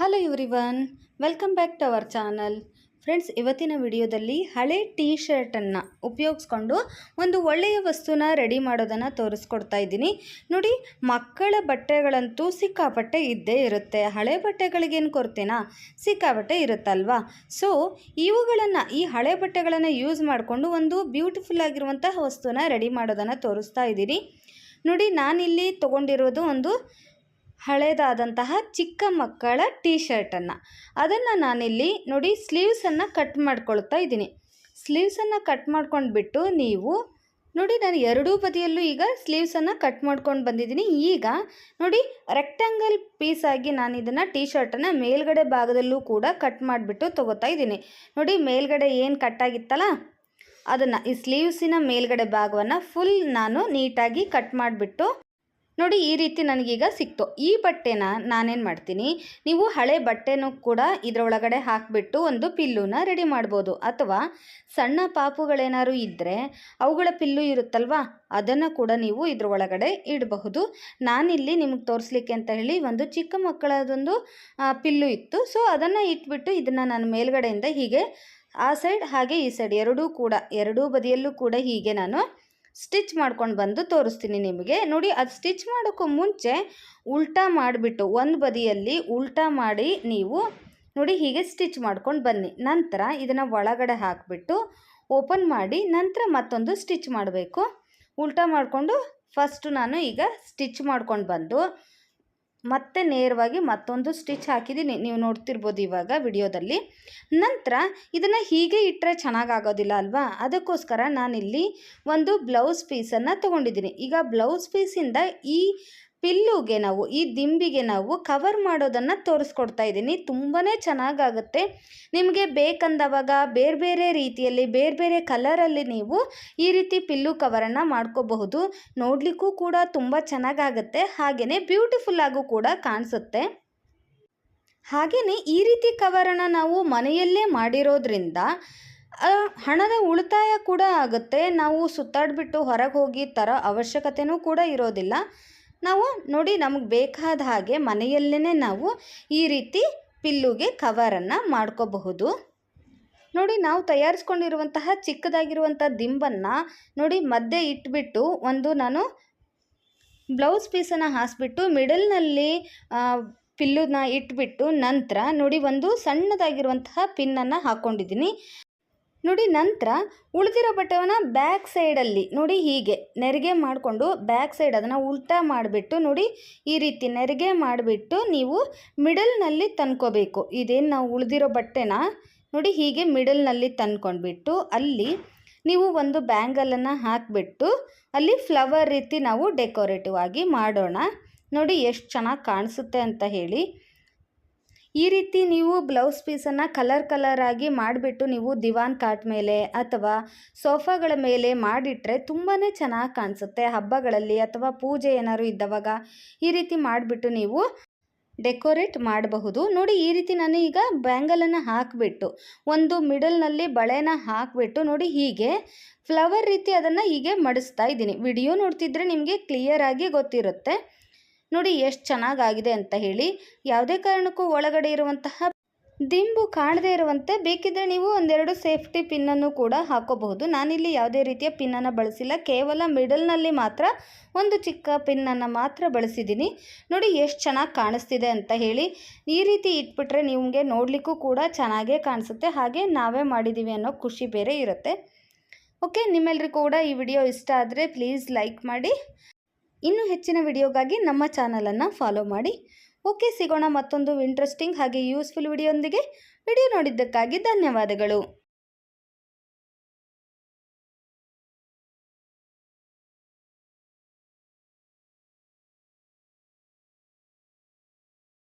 Hello everyone welcome back to our channel friends ಇವತ್ತಿನ ವಿಡಿಯೋದಲ್ಲಿ ಹಳೆ ಟೀ ಶರ್ಟನ್ನು ಉಪಯೋಗಿಸ್ಕೊಂಡು ಒಂದು ಒಳ್ಳೆಯ ವಸ್ತುನ ರೆಡಿ ಮಾಡೋದನ್ನು ತೋರಿಸ್ಕೊಡ್ತಾ ಇದ್ದೀನಿ. ನೋಡಿ, ಮಕ್ಕಳ ಬಟ್ಟೆಗಳಂತೂ ಸಿಕ್ಕಾಪಟ್ಟೆ ಇದ್ದೇ ಇರುತ್ತೆ. ಹಳೆ ಬಟ್ಟೆಗಳಿಗೇನು ಕೊರತೆನಾ ಸಿಕ್ಕಾಪಟ್ಟೆ ಇರುತ್ತಲ್ವಾ? ಸೊ ಇವುಗಳನ್ನು, ಈ ಹಳೆ ಬಟ್ಟೆಗಳನ್ನು ಯೂಸ್ ಮಾಡಿಕೊಂಡು ಒಂದು ಬ್ಯೂಟಿಫುಲ್ ಆಗಿರುವಂತಹ ವಸ್ತುನ ರೆಡಿ ಮಾಡೋದನ್ನು ತೋರಿಸ್ತಾ ಇದ್ದೀನಿ. ನೋಡಿ, ನಾನಿಲ್ಲಿ ತೊಗೊಂಡಿರೋದು ಒಂದು ಹಳೇದಾದಂತಹ ಚಿಕ್ಕ ಮಕ್ಕಳ ಟೀ ಶರ್ಟನ್ನು ಅದನ್ನು ನಾನಿಲ್ಲಿ ನೋಡಿ ಸ್ಲೀವ್ಸನ್ನು ಕಟ್ ಮಾಡ್ಕೊಳ್ತಾ ಇದ್ದೀನಿ. ಸ್ಲೀವ್ಸನ್ನು ಕಟ್ ಮಾಡ್ಕೊಂಡ್ಬಿಟ್ಟು ನೀವು ನೋಡಿ ನಾನು ಎರಡೂ ಬದಿಯಲ್ಲೂ ಈಗ ಸ್ಲೀವ್ಸನ್ನು ಕಟ್ ಮಾಡ್ಕೊಂಡು ಬಂದಿದ್ದೀನಿ. ಈಗ ನೋಡಿ ರೆಕ್ಟ್ಯಾಂಗಲ್ ಪೀಸ್ ಆಗಿ ನಾನು ಇದನ್ನು ಟೀ ಶರ್ಟನ್ನು ಮೇಲ್ಗಡೆ ಭಾಗದಲ್ಲೂ ಕೂಡ ಕಟ್ ಮಾಡಿಬಿಟ್ಟು ತೊಗೋತಾ ಇದ್ದೀನಿ. ನೋಡಿ ಮೇಲ್ಗಡೆ ಏನು ಕಟ್ಟಾಗಿತ್ತಲ್ಲ ಅದನ್ನು ಈ ಸ್ಲೀವ್ಸಿನ ಮೇಲ್ಗಡೆ ಭಾಗವನ್ನು ಫುಲ್ ನಾನು ನೀಟಾಗಿ ಕಟ್ ಮಾಡಿಬಿಟ್ಟು ನೋಡಿ ಈ ರೀತಿ ನನಗೀಗ ಸಿಕ್ತು. ಈ ಬಟ್ಟೆನ ನಾನೇನು ಮಾಡ್ತೀನಿ, ನೀವು ಹಳೆ ಬಟ್ಟೆನೂ ಕೂಡ ಇದರೊಳಗಡೆ ಹಾಕಿಬಿಟ್ಟು ಒಂದು ಪಿಲ್ಲುನ ರೆಡಿ ಮಾಡ್ಬೋದು. ಅಥವಾ ಸಣ್ಣ ಪಾಪುಗಳೇನಾದ್ರು ಇದ್ದರೆ ಅವುಗಳ ಪಿಲ್ಲು ಇರುತ್ತಲ್ವಾ, ಅದನ್ನು ಕೂಡ ನೀವು ಇದರೊಳಗಡೆ ಇಡಬಹುದು. ನಾನಿಲ್ಲಿ ನಿಮಗೆ ತೋರಿಸ್ಲಿಕ್ಕೆ ಅಂತ ಹೇಳಿ ಒಂದು ಚಿಕ್ಕ ಮಕ್ಕಳದೊಂದು ಪಿಲ್ಲು ಇತ್ತು. ಸೊ, ಅದನ್ನು ಇಟ್ಬಿಟ್ಟು ಇದನ್ನು ನಾನು ಮೇಲ್ಗಡೆಯಿಂದ ಹೀಗೆ ಆ ಸೈಡ್ ಹಾಗೆ ಈ ಸೈಡ್ ಎರಡೂ ಕೂಡ, ಎರಡೂ ಬದಿಯಲ್ಲೂ ಕೂಡ ಹೀಗೆ ನಾನು ಸ್ಟಿಚ್ ಮಾಡ್ಕೊಂಡು ಬಂದು ತೋರಿಸ್ತೀನಿ ನಿಮಗೆ. ನೋಡಿ, ಅದು ಸ್ಟಿಚ್ ಮಾಡೋಕ್ಕೂ ಮುಂಚೆ ಉಲ್ಟಾ ಮಾಡಿಬಿಟ್ಟು ಒಂದು ಬದಿಯಲ್ಲಿ ಉಲ್ಟಾ ಮಾಡಿ ನೀವು ನೋಡಿ ಹೀಗೆ ಸ್ಟಿಚ್ ಮಾಡ್ಕೊಂಡು ಬನ್ನಿ. ನಂತರ ಇದನ್ನು ಒಳಗಡೆ ಹಾಕಿಬಿಟ್ಟು ಓಪನ್ ಮಾಡಿ ನಂತರ ಮತ್ತೊಂದು ಸ್ಟಿಚ್ ಮಾಡಬೇಕು. ಉಲ್ಟಾ ಮಾಡಿಕೊಂಡು ಫಸ್ಟು ನಾನು ಈಗ ಸ್ಟಿಚ್ ಮಾಡ್ಕೊಂಡು ಬಂದು ಮತ್ತೆ ನೇರವಾಗಿ ಮತ್ತೊಂದು ಸ್ಟಿಚ್ ಹಾಕಿದ್ದೀನಿ. ನೀವು ನೋಡ್ತಿರ್ಬೋದು ಇವಾಗ ವಿಡಿಯೋದಲ್ಲಿ. ನಂತರ ಇದನ್ನು ಹೀಗೆ ಇಟ್ಟರೆ ಚೆನ್ನಾಗಾಗೋದಿಲ್ಲ ಅಲ್ವಾ? ಅದಕ್ಕೋಸ್ಕರ ನಾನಿಲ್ಲಿ ಒಂದು ಬ್ಲೌಸ್ ಪೀಸನ್ನು ತೊಗೊಂಡಿದ್ದೀನಿ. ಈಗ ಬ್ಲೌಸ್ ಪೀಸಿಂದ ಈ ಪಿಲ್ಲುಗೆ ನಾವು, ಈ ದಿಂಬಿಗೆ ನಾವು ಕವರ್ ಮಾಡೋದನ್ನು ತೋರಿಸ್ಕೊಡ್ತಾ ಇದ್ದೀನಿ. ತುಂಬಾ ಚೆನ್ನಾಗಾಗುತ್ತೆ. ನಿಮಗೆ ಬೇಕಂದವಾಗ ಬೇರೆ ಬೇರೆ ರೀತಿಯಲ್ಲಿ, ಬೇರೆ ಬೇರೆ ಕಲರಲ್ಲಿ ನೀವು ಈ ರೀತಿ ಪಿಲ್ಲು ಕವರನ್ನು ಮಾಡ್ಕೋಬಹುದು. ನೋಡಲಿಕ್ಕೂ ಕೂಡ ತುಂಬ ಚೆನ್ನಾಗಾಗುತ್ತೆ. ಹಾಗೆಯೇ ಬ್ಯೂಟಿಫುಲ್ಲಾಗೂ ಕೂಡ ಕಾಣಿಸುತ್ತೆ. ಹಾಗೆಯೇ ಈ ರೀತಿ ಕವರನ್ನು ನಾವು ಮನೆಯಲ್ಲೇ ಮಾಡಿರೋದ್ರಿಂದ ಹಣದ ಉಳಿತಾಯ ಕೂಡ ಆಗುತ್ತೆ. ನಾವು ಸುತ್ತಾಡಿಬಿಟ್ಟು ಹೊರಗೆ ಹೋಗಿ ತರೋ ಅವಶ್ಯಕತೆಯೂ ಕೂಡ ಇರೋದಿಲ್ಲ. ನಾವು ನೋಡಿ ನಮಗೆ ಬೇಕಾದ ಹಾಗೆ ಮನೆಯಲ್ಲೇ ನಾವು ಈ ರೀತಿ ಪಿಲ್ಲುಗೆ ಕವರನ್ನು ಮಾಡ್ಕೋಬಹುದು. ನೋಡಿ ನಾವು ತಯಾರಿಸ್ಕೊಂಡಿರುವಂತಹ ಚಿಕ್ಕದಾಗಿರುವಂಥ ದಿಂಬನ್ನು ನೋಡಿ ಮಧ್ಯೆ ಇಟ್ಬಿಟ್ಟು ಒಂದು ನಾನು ಬ್ಲೌಸ್ ಪೀಸನ್ನು ಹಾಸ್ಬಿಟ್ಟು ಮಿಡಲ್ನಲ್ಲಿ ಪಿಲ್ಲುನ ಇಟ್ಬಿಟ್ಟು ನಂತರ ನೋಡಿ ಒಂದು ಸಣ್ಣದಾಗಿರುವಂತಹ ಪಿನ್ನನ್ನು ಹಾಕ್ಕೊಂಡಿದ್ದೀನಿ ನೋಡಿ ನಂತರ ಉಳಿದಿರೋ ಬಟ್ಟೆವನ್ನು ಬ್ಯಾಕ್ ಸೈಡಲ್ಲಿ ನೋಡಿ ಹೀಗೆ ನೆರಿಗೆ ಮಾಡಿಕೊಂಡು ಬ್ಯಾಕ್ ಸೈಡ್ ಅದನ್ನು ಉಲ್ಟಾ ಮಾಡಿಬಿಟ್ಟು ನೋಡಿ ಈ ರೀತಿ ನೆರಿಗೆ ಮಾಡಿಬಿಟ್ಟು ನೀವು ಮಿಡಲ್ನಲ್ಲಿ ತಂದ್ಕೋಬೇಕು. ಇದೇನು ನಾವು ಉಳಿದಿರೋ ಬಟ್ಟೆನ ನೋಡಿ ಹೀಗೆ ಮಿಡಲ್ನಲ್ಲಿ ತಂದ್ಕೊಂಡ್ಬಿಟ್ಟು ಅಲ್ಲಿ ನೀವು ಒಂದು ಬ್ಯಾಂಗಲನ್ನು ಹಾಕಿಬಿಟ್ಟು ಅಲ್ಲಿ ಫ್ಲವರ್ ರೀತಿ ನಾವು ಡೆಕೋರೇಟಿವ್ ಆಗಿ ಮಾಡೋಣ. ನೋಡಿ ಎಷ್ಟು ಚೆನ್ನಾಗಿ ಕಾಣಿಸುತ್ತೆ ಅಂತ ಹೇಳಿ. ಈ ರೀತಿ ನೀವು ಬ್ಲೌಸ್ ಪೀಸನ್ನು ಕಲರ್ ಕಲರ್ ಆಗಿ ಮಾಡಿಬಿಟ್ಟು ನೀವು ದಿವಾನ್ ಕಾಟ್ ಮೇಲೆ ಅಥವಾ ಸೋಫಾಗಳ ಮೇಲೆ ಮಾಡಿಟ್ರೆ ತುಂಬಾ ಚೆನ್ನಾಗಿ ಕಾಣಿಸುತ್ತೆ. ಹಬ್ಬಗಳಲ್ಲಿ ಅಥವಾ ಪೂಜೆ ಏನಾದ್ರು ಇದ್ದವಾಗ ಈ ರೀತಿ ಮಾಡಿಬಿಟ್ಟು ನೀವು ಡೆಕೋರೇಟ್ ಮಾಡಬಹುದು. ನೋಡಿ, ಈ ರೀತಿ ನಾನು ಈಗ ಬ್ಯಾಂಗಲನ್ನು ಹಾಕಿಬಿಟ್ಟು, ಒಂದು ಮಿಡಲ್ನಲ್ಲಿ ಬಳೆನ ಹಾಕಿಬಿಟ್ಟು, ನೋಡಿ ಹೀಗೆ ಫ್ಲವರ್ ರೀತಿ ಅದನ್ನು ಹೀಗೆ ಮಡಿಸ್ತಾ ಇದ್ದೀನಿ. ವಿಡಿಯೋ ನೋಡ್ತಿದ್ರೆ ನಿಮಗೆ ಕ್ಲಿಯರಾಗಿ ಗೊತ್ತಿರುತ್ತೆ. ನೋಡಿ ಎಷ್ಟು ಚೆನ್ನಾಗಾಗಿದೆ ಅಂತ ಹೇಳಿ. ಯಾವುದೇ ಕಾರಣಕ್ಕೂ ಒಳಗಡೆ ಇರುವಂತಹ ದಿಂಬು ಕಾಣದೇ ಇರುವಂತೆ ಬೇಕಿದ್ದರೆ ನೀವು ಒಂದೆರಡು ಸೇಫ್ಟಿ ಪಿನ್ನನ್ನು ಕೂಡ ಹಾಕೋಬಹುದು. ನಾನಿಲ್ಲಿ ಯಾವುದೇ ರೀತಿಯ ಪಿನ್ನನ್ನು ಬಳಸಿಲ್ಲ. ಕೇವಲ ಮಿಡಲ್ನಲ್ಲಿ ಮಾತ್ರ ಒಂದು ಚಿಕ್ಕ ಪಿನ್ನನ್ನು ಮಾತ್ರ ಬಳಸಿದ್ದೀನಿ. ನೋಡಿ ಎಷ್ಟು ಚೆನ್ನಾಗಿ ಕಾಣಿಸ್ತಿದೆ ಅಂತ ಹೇಳಿ. ಈ ರೀತಿ ಇಟ್ಬಿಟ್ರೆ ನಿಮಗೆ ನೋಡಲಿಕ್ಕೂ ಕೂಡ ಚೆನ್ನಾಗೇ ಕಾಣಿಸುತ್ತೆ. ಹಾಗೆ ನಾವೇ ಮಾಡಿದ್ದೀವಿ ಅನ್ನೋ ಖುಷಿ ಬೇರೆ ಇರುತ್ತೆ. ಓಕೆ ನಿಮ್ಮೆಲ್ಲರಿಗೂ ಕೂಡ ಈ ವಿಡಿಯೋ ಇಷ್ಟ ಆದರೆ ಪ್ಲೀಸ್ ಲೈಕ್ ಮಾಡಿ. ಇನ್ನೂ ಹೆಚ್ಚಿನ ವಿಡಿಯೋಗಾಗಿ ನಮ್ಮ ಚಾನಲನ್ನು ಫಾಲೋ ಮಾಡಿ. ಓಕೆ, ಸಿಗೋಣ ಮತ್ತೊಂದು ಇಂಟ್ರೆಸ್ಟಿಂಗ್ ಹಾಗೆ ಯೂಸ್ಫುಲ್ ವಿಡಿಯೋಂದಿಗೆ. ವಿಡಿಯೋ ನೋಡಿದ್ದಕ್ಕಾಗಿ ಧನ್ಯವಾದಗಳು.